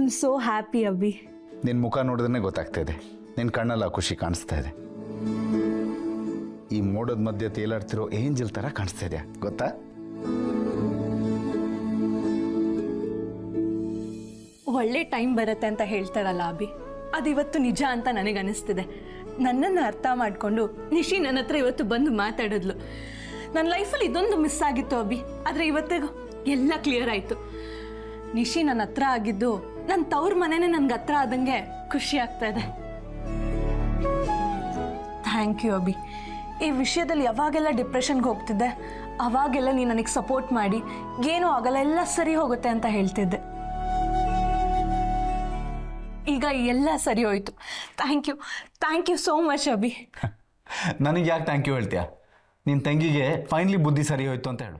Am so happy ಅಬ್ಬಿ ನಿನ್ನ ಮುಖ ನೋಡಿದ್ರೆ ಗೊತ್ತಾಗ್ತಾ ಇದೆ. ನಿನ್ನ ಕಣ್ಣಲ್ಲ ಖುಷಿ ಕಾಣಿಸ್ತಾ ಇದೆ. ಈ ಮೋಡದ ಮಧ್ಯೆ ತೇಲಾಡ್ತಿರೋ ಏಂಜಲ್ ಥರ ಕಾಣಿಸ್ತಾ ಇದೆಯಾ ಗೊತ್ತಾ? ಒಳ್ಳೆ ಟೈಮ್ ಬರುತ್ತೆ ಅಂತ ಹೇಳ್ತಾರಲ್ಲ ಅಭಿ. ಅದಿವತ್ತು ನಿಜ ಅಂತ ನನಗನ್ನಿಸ್ತಿದೆ. ನನ್ನನ್ನು ಅರ್ಥ ಮಾಡಿಕೊಂಡು ನಿಶಿ ನನ್ನ ಹತ್ರ ಇವತ್ತು ಬಂದು ಮಾತಾಡಿದ್ಲು. ನನ್ನ ಲೈಫಲ್ಲಿ ಇದೊಂದು ಮಿಸ್ ಆಗಿತ್ತು ಅಭಿ. ಆದರೆ ಇವತ್ತಿಗೂ ಎಲ್ಲ ಕ್ಲಿಯರ್ ಆಯಿತು. ನಿಶಿ ನನ್ನ ಹತ್ರ ಆಗಿದ್ದು ನನ್ನ ತವ್ರ ಮನೆನೇ ನನ್ಗೆ ಹತ್ರ ಆದಂಗೆ ಖುಷಿ ಆಗ್ತಾ ಇದೆ. Thank you Abhi. ಈ ವಿಷಯದಲ್ಲಿ ಯಾವಾಗೆಲ್ಲ ಡಿಪ್ರೆಷನ್ಗೆ ಹೋಗ್ತಿದ್ದೆ ಅವಾಗೆಲ್ಲ ನೀ ನನಗೆ ಸಪೋರ್ಟ್ ಮಾಡಿ ಏನೂ ಆಗಲ್ಲ ಎಲ್ಲ ಸರಿ ಹೋಗುತ್ತೆ ಅಂತ ಹೇಳ್ತಿದ್ದೆ. ಈಗ ಎಲ್ಲ ಸರಿ ಹೋಯ್ತು. Thank you thank you so much Abhi. ನನಗೆ ಯಾಕೆ ಥ್ಯಾಂಕ್ ಯು ಹೇಳ್ತೀಯಾ? ನಿನ್ನ ತಂಗಿಗೆ ಫೈನ್ಲಿ ಬುದ್ಧಿ ಸರಿ ಹೋಯ್ತು ಅಂತ ಹೇಳು.